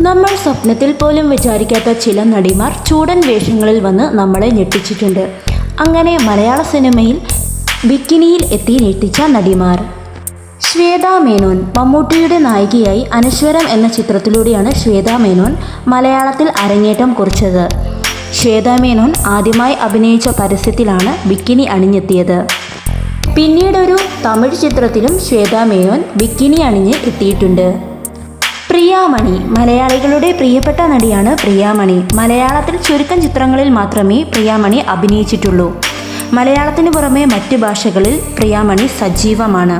നമ്മൾ സ്വപ്നത്തിൽ പോലും വിചാരിക്കാത്ത ചില നടിമാർ ചൂടൻ വേഷങ്ങളിൽ വന്ന് നമ്മളെ ഞെട്ടിച്ചിട്ടുണ്ട്. അങ്ങനെ മലയാള സിനിമയിൽ ബിക്കിനിയിൽ എത്തി ഞെട്ടിച്ച നടിമാർ. ശ്വേത മേനോൻ മമ്മൂട്ടിയുടെ നായികയായി അനശ്വരം എന്ന ചിത്രത്തിലൂടെയാണ് ശ്വേത മേനോൻ മലയാളത്തിൽ അരങ്ങേറ്റം കുറിച്ചത്. ശ്വേത മേനോൻ ആദ്യമായി അഭിനയിച്ച പരസ്യത്തിലാണ് ബിക്കിനി അണിഞ്ഞെത്തിയത്. പിന്നീടൊരു തമിഴ് ചിത്രത്തിലും ശ്വേത മേനോൻ ബിക്കിനി അണിഞ്ഞ് എത്തിയിട്ടുണ്ട്. പ്രിയാമണി മലയാളികളുടെ പ്രിയപ്പെട്ട നടിയാണ് പ്രിയാമണി. മലയാളത്തിൽ ചുരുക്കം ചിത്രങ്ങളിൽ മാത്രമേ പ്രിയാമണി അഭിനയിച്ചിട്ടുള്ളൂ. മലയാളത്തിന് പുറമെ മറ്റ് ഭാഷകളിൽ പ്രിയാമണി സജീവമാണ്.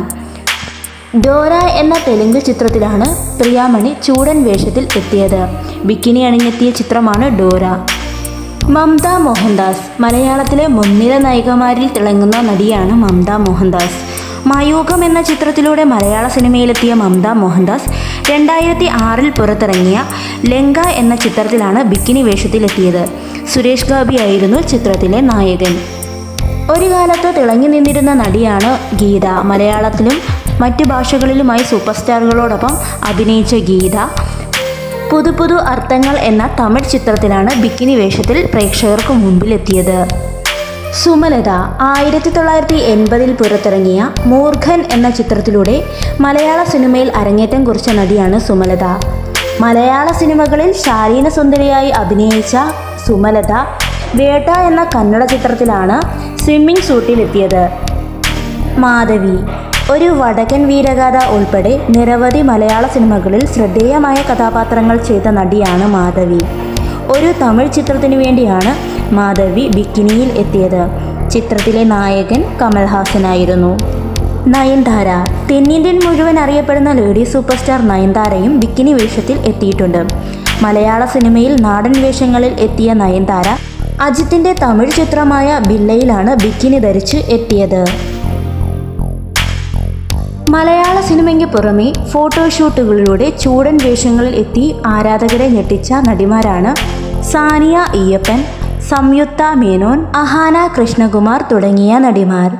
ഡോറ എന്ന തെലുങ്ക് ചിത്രത്തിലാണ് പ്രിയാമണി ചൂടൻ വേഷത്തിൽ എത്തിയത്. ബിക്കിനി അണിഞ്ഞെത്തിയ ചിത്രമാണ് ഡോറ മംത മോഹൻദാസ് മലയാളത്തിലെ മുൻനിര നായികമാരിൽ തിളങ്ങുന്ന നടിയാണ് മംത മോഹൻദാസ്. മയൂഖം എന്ന ചിത്രത്തിലൂടെ മലയാള സിനിമയിലെത്തിയ മംത മോഹൻദാസ് രണ്ടായിരത്തി ആറിൽ പുറത്തിറങ്ങിയ ലങ്ക എന്ന ചിത്രത്തിലാണ് ബിക്കിനി വേഷത്തിലെത്തിയത്. സുരേഷ് ഗോപിയായിരുന്നു ചിത്രത്തിലെ നായകൻ. ഒരു കാലത്ത് തിളങ്ങി നിന്നിരുന്ന നടിയാണ് ഗീത. മലയാളത്തിലും മറ്റ് ഭാഷകളിലുമായി സൂപ്പർ സ്റ്റാറുകളോടൊപ്പം അഭിനയിച്ച ഗീത. പുതു പുതു അർത്ഥങ്ങൾ എന്ന തമിഴ് ചിത്രത്തിലാണ് ബിക്കിനി വേഷത്തിൽ പ്രേക്ഷകർക്ക് മുമ്പിലെത്തിയത്. സുമലത ആയിരത്തി തൊള്ളായിരത്തി എൺപതിൽ പുറത്തിറങ്ങിയ മൂർഖൻ എന്ന ചിത്രത്തിലൂടെ മലയാള സിനിമയിൽ അരങ്ങേറ്റം കുറിച്ച നടിയാണ് സുമലത. മലയാള സിനിമകളിൽ ശാലീന സുന്ദരിയായി അഭിനയിച്ച സുമലത വേട്ട എന്ന കന്നഡ ചിത്രത്തിലാണ് സ്വിമ്മിംഗ് സൂട്ടിലെത്തിയത്. മാധവി ഒരു വടക്കൻ വീരഗാഥ ഉൾപ്പെടെ നിരവധി മലയാള സിനിമകളിൽ ശ്രദ്ധേയമായ കഥാപാത്രങ്ങൾ ചെയ്ത നടിയാണ് മാധവി. ഒരു തമിഴ് ചിത്രത്തിനു വേണ്ടിയാണ് മാധവി ബിക്കിനിയിൽ എത്തിയത്. ചിത്രത്തിലെ നായകൻ കമൽഹാസനായിരുന്നു. നയൻതാര തെന്നിന്ത്യൻ മുഴുവൻ അറിയപ്പെടുന്ന ലേഡി സൂപ്പർ സ്റ്റാർ നയൻതാരയും ബിക്കിനി വേഷത്തിൽ എത്തിയിട്ടുണ്ട്. മലയാള സിനിമയിൽ നാടൻ വേഷങ്ങളിൽ എത്തിയ നയൻതാര അജിത്തിന്റെ തമിഴ് ചിത്രമായ ബില്ലയിലാണ് ബിക്കിനി ധരിച്ച് എത്തിയത്. മലയാള സിനിമയ്ക്ക് പുറമെ ഫോട്ടോഷൂട്ടുകളിലൂടെ ചൂടൻ വേഷങ്ങളിൽ എത്തി ആരാധകരെ ഞെട്ടിച്ച നടിമാരാണ് സാനിയ ഈയപ്പൻ സംയുക്ത മേനോൻ അഹാന കൃഷ്ണകുമാർ തുടങ്ങിയ നടിമാർ.